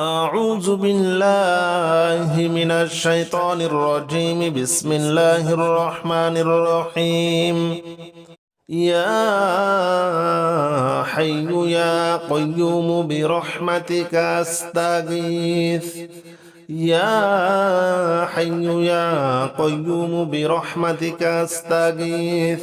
أعوذ بالله من الشيطان الرجيم. بسم الله الرحمن الرحيم. يا حي يا قيوم برحمتك أستغيث. يا حي يا قيوم برحمتك أستغيث.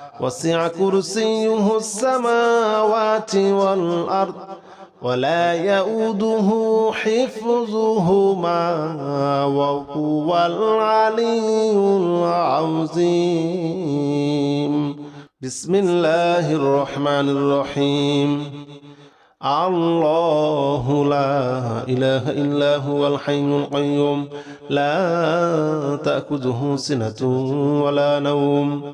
وسع كرسيه السماوات والأرض ولا يؤوده حفظهما وهو العلي العظيم. بسم الله الرحمن الرحيم. الله لا إله إلا هو الحي القيوم. لا تأخذه سنة ولا نوم.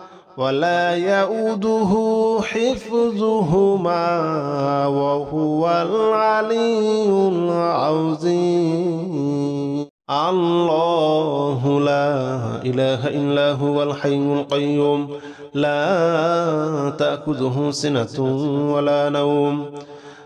ولا يؤوده حفظهما وهو العلي العظيم. الله لا إله إلا هو الحي القيوم. لا تأخذه سنة ولا نوم.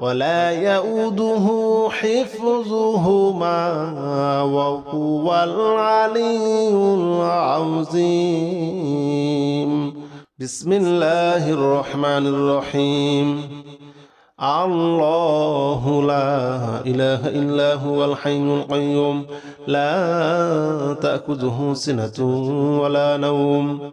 ولا يؤوده حفظهما وهو العلي العظيم. بسم الله الرحمن الرحيم. الله لا إله إلا هو الحي القيوم. لا تأخذه سنة ولا نوم.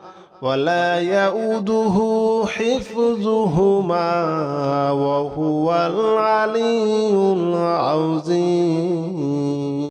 ولا يؤوده حفظهما وهو العلي العظيم.